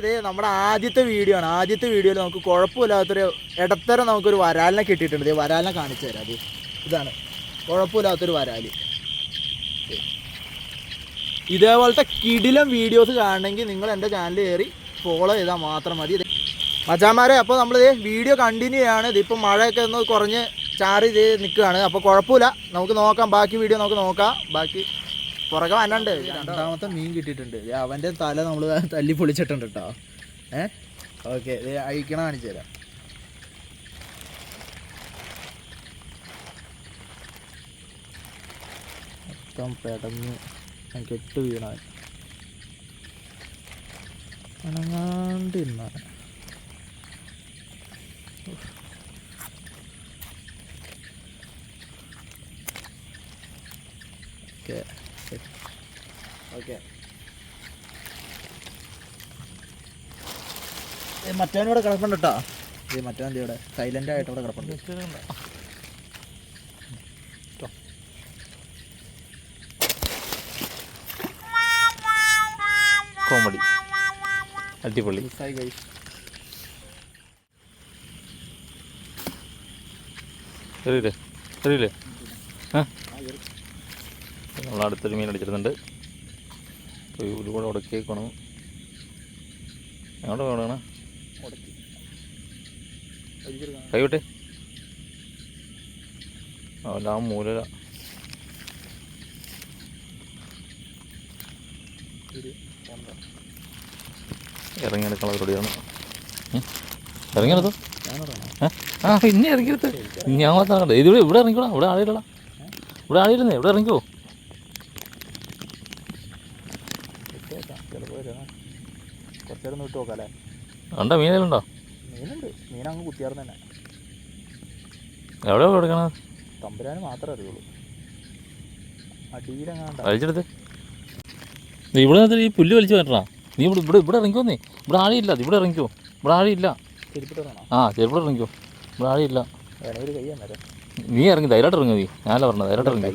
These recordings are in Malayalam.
ഇത് നമ്മുടെ ആദ്യത്തെ വീഡിയോ ആണ്. ആദ്യത്തെ വീഡിയോയിൽ നമുക്ക് കുഴപ്പമില്ലാത്തൊരു ഇടത്തരം നമുക്കൊരു വരാലിനെ കിട്ടിയിട്ടുണ്ട്. വരാലിനെ കാണിച്ചു തരാം. അത് ഇതാണ്. കുഴപ്പമില്ലാത്തൊരു വരാൽ. ഇതേപോലത്തെ കിടിലം വീഡിയോസ് കാണണമെങ്കിൽ നിങ്ങൾ എന്റെ ചാനൽ കയറി ഫോളോ ചെയ്താൽ മാത്രം മതി. ഇത് മച്ചാന്മാരെ അപ്പോൾ നമ്മൾ വീഡിയോ കണ്ടിന്യൂ ചെയ്യാണ്. ഇതിപ്പോൾ മഴയൊക്കെ ഒന്ന് കുറഞ്ഞ് ചാറി ചെയ്ത് നിൽക്കുകയാണ്. അപ്പോൾ കുഴപ്പമില്ല. നമുക്ക് നോക്കാം. ബാക്കി വീഡിയോ നമുക്ക് നോക്കാം. ബാക്കി പുറകെ വന്നുണ്ട് രണ്ടാമത്തെ മീൻ കിട്ടിയിട്ടുണ്ട്. അവന്റെ തല നമ്മൾ തല്ലി പൊളിച്ചിട്ടുണ്ട് കേട്ടോ ഏ? ഓക്കെ അഴിക്കണ കാണിച്ചു തരാം. മൊത്തം പെടഞ്ഞ് കെട്ടു വീണാൻ അനങ്ങാണ്ടിരുന്ന ഓക്കെ ഓക്കെ മറ്റവനിവിടെ കിടപ്പുണ്ട് കേട്ടോ ഇത് മറ്റവൻ ഇവിടെ സൈലന്റ് ആയിട്ട് ഇവിടെ കിടപ്പുണ്ട്. കോമഡി. അടിപൊളി. അറിയില്ലേ? അറിയില്ലേ? ആ. നമ്മൾ അടുത്തൊരു മീൻ അടിച്ചിരുന്നുണ്ട് ഒരു കൂടെ ഉടക്കിയേക്കണം. എങ്ങോട്ട് വേണം കൈ അതെല്ലാം അല്ല ആ മൂല ഇറങ്ങിയെടുക്കാൻ റെഡിയാണ്. ഇറങ്ങിയെടുത്തോ? ആ പിന്നെ ഇറങ്ങിയെടുത്ത്. ഞാൻ മാത്രമാണ് ഇത് ഇവിടെ ഇവിടെ ഇറങ്ങിക്കോളാം ഇവിടെ ആളില്ലടാ ഇവിടെ ആളിരുന്നേ ഇവിടെ ഇറങ്ങിക്കോ. കുറച്ചേരം വിട്ടു നോക്കാം അല്ലേ? ഉണ്ടോ? മീനുണ്ടോ മീനുണ്ട്. മീൻ അങ്ങ് കുത്തിയാർന്ന് തന്നെ. എവിടെ കൊടുക്കണത് തമ്പുരാന് മാത്രമേ അറിയുള്ളൂ. അടിയിലെങ്ങാണ്ട? വലിച്ചെടുത്ത്. നീ ഇവിടെ ഈ പുല്ല് വലിച്ചു വരണ നീ ഇവിടെ ഇവിടെ ഇവിടെ ഇറങ്ങിക്കോ നീ. ഇവിടെ ആഴിയില്ല ഇവിടെ ഇറങ്ങിക്കോ. ഇവിടെ ആഴിയില്ല ആ ചെറുപ്പം ഇറങ്ങിക്കോ. ഇവിടെ ആഴിയില്ല നീ ഇറങ്ങി ധൈര്യമായിട്ട് ഇറങ്ങി നീ. ഞാനല്ല പറഞ്ഞത് ധൈര്യമായിട്ട് ഇറങ്ങി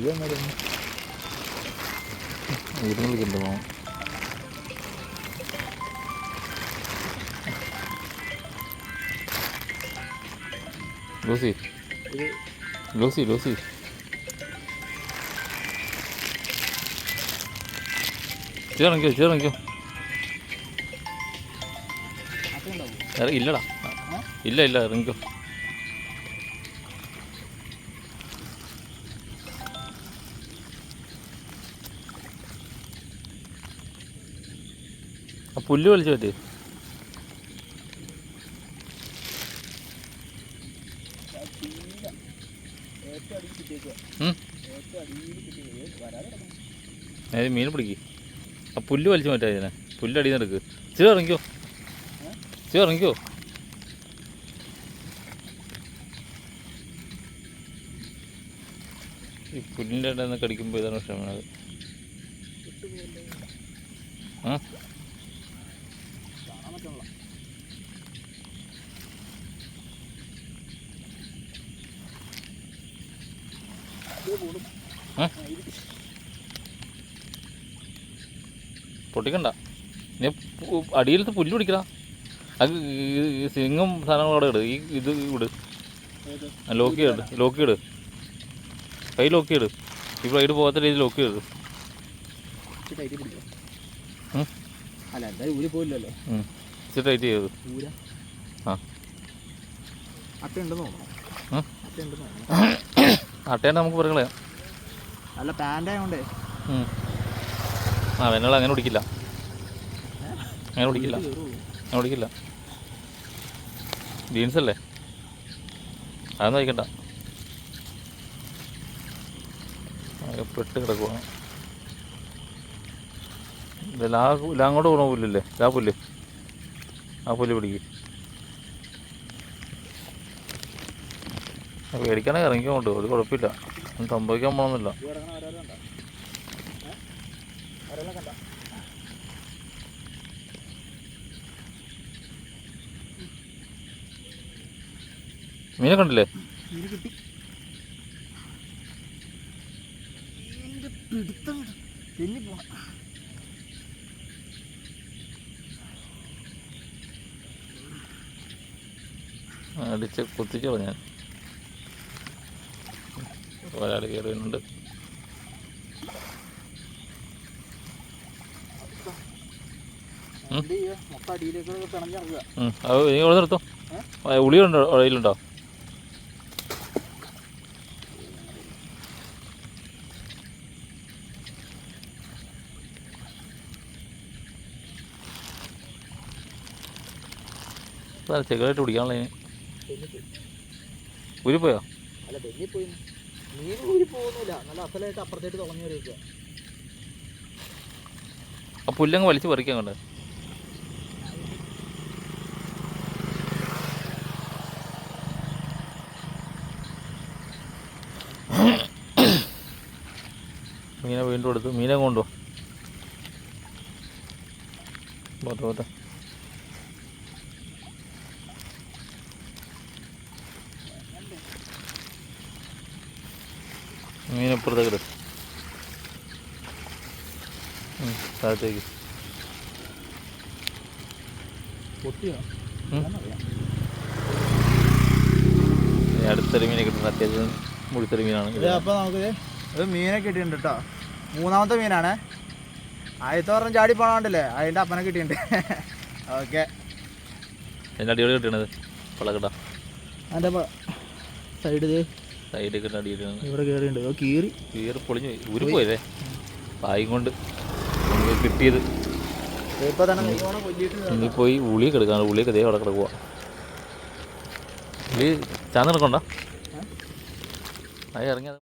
ചേർന്നിക്കോ ചേർന്നിക്കോ അതുണ്ടാവും ഇറ- ഇല്ലടാ. ഇല്ല ഇല്ല ഇറങ്ങിക്കോ ആ പുല്ല് വലിച്ചു പറ്റേ നേരെ മീൻ പിടിക്ക്. ആ പുല്ല് വലിച്ചു മാറ്റാ ഇതിനെ. പുല്ലടിയിൽ നിന്ന് എടുക്ക്. ഇറങ്ങിക്കോ. ചേ ഇറങ്ങിക്കോ. ഈ പുല്ലിന്റെ ഇടയിൽ കടിക്കുമ്പോൾ ഇതാണ് വിഷമത് ആ കാണാൻ പറ്റണല്ലോ ഇത് കൂടും ആ? ആ, ഇത് പൊട്ടിക്കണ്ട. നീ അടിയിലത്ത് പുല്ല് പിടിക്കടാ. അത് ഈ സിങ്ങും സാധനങ്ങളും അവിടെ ഇട്. ഈ ഇത് ഇട് ലോക്ക് ചെയ്ത് ലോക്ക് ചെയ്ത് കൈ ലോക്ക് ചെയ്ത് ഈ ഫ്ലൈറ്റ് പോകാത്ത രീതിയിൽ ലോക്ക് ചെയ്ത് ഇച്ചിരി ടൈറ്റ് ചെയ്ത് ആ. അട്ട ഉണ്ടെന്ന് തോന്നണം ഉം. അട്ട ഉണ്ടെന്ന് തോന്നണം നമുക്ക് പറയാം അല്ല പാന്റ് ആയതുകൊണ്ടേ ആ വെണ്ണുകൾ അങ്ങനെ കുടിക്കില്ല. അങ്ങനെ കുടിക്കില്ല. അങ്ങനെ കുടിക്കില്ല. ജീൻസ് അല്ലേ? അതൊന്നും കഴിക്കണ്ട. പെട്ട് കിടക്കുവാണ്. ഇത് ലാ അങ്ങോട്ട് പോകണ ലാ പുല്ല്. ആ പുല്ല് പിടിക്ക്. പേടിക്കാനേ ഇറങ്ങിക്കോണ്ട് ഒരു കുഴപ്പമില്ല. സംഭവിക്കാൻ പോകണമെന്നില്ല അവരെല്ലാം കണ്ട? മീനെ കണ്ടില്ലേ? അടിച്ച് കുത്തിച്ചോ ഞാൻ. ഒരാൾ കയറുന്നുണ്ട് അത് നീ ഇവിടെ നിർത്തോ. ഉളിയുണ്ടോ ഉള്ളിലുണ്ടോ? ചെറുതായിട്ട് പിടിക്കാനുള്ള തെന്നിപ്പോയി ഉരുപ്പോയോ അല്ല മീൻ ഊരി പോകുന്നില്ല. നല്ല അസലായിട്ട് അപ്പുറത്തേട്ട് തുളഞ്ഞു വരിക ആ പുല്ലങ്ങ് വലിച്ച് പറിക്കാൻ കണ്ടേ? മീനെ വീണ്ടും എടുത്തു. മീനെ കൊണ്ടോ. പോട്ടെ പോട്ടെ മീനപ്പുറത്തേക്ക് താഴത്തേക്ക്. അടുത്തൊരു മീനെ കിട്ടുന്ന അത്യാവശ്യം മുഴുത്തൊരു മീനാണ് അപ്പൊ നമുക്ക് മീനെ കിട്ടിയിട്ടുണ്ട് കേട്ടോ മൂന്നാമത്തെ മീനാണ്. ആദ്യത്തെ പറഞ്ഞ ചാടി പോണോണ്ടല്ലേ അതിന്റെ അപ്പനെ കിട്ടിയിട്ടുണ്ട്. ഓക്കെ. എന്റെ അടിപൊളി കിട്ടണത് പളക്കട്ട അതിന്റെ സൈഡ് ഇത്. സൈഡിൽ കിട്ടുന്ന അടി കിട്ടണത് ഇവിടെ കയറിയിട്ടുണ്ട് കീറി. കീറി പൊളിഞ്ഞു പോയി. ഊരി പോയല്ലേ പായും കൊണ്ട് കിട്ടിയത്. ഇപ്പൊ തന്നെ ഇനി പോയി ഉളി കിടക്കാണ് ഉളിയൊക്കെ ദേ അവിടെ കിടക്കുക ഉളി ചാന്ന് കിടക്കണ്ട അത് ഇറങ്ങിയത്.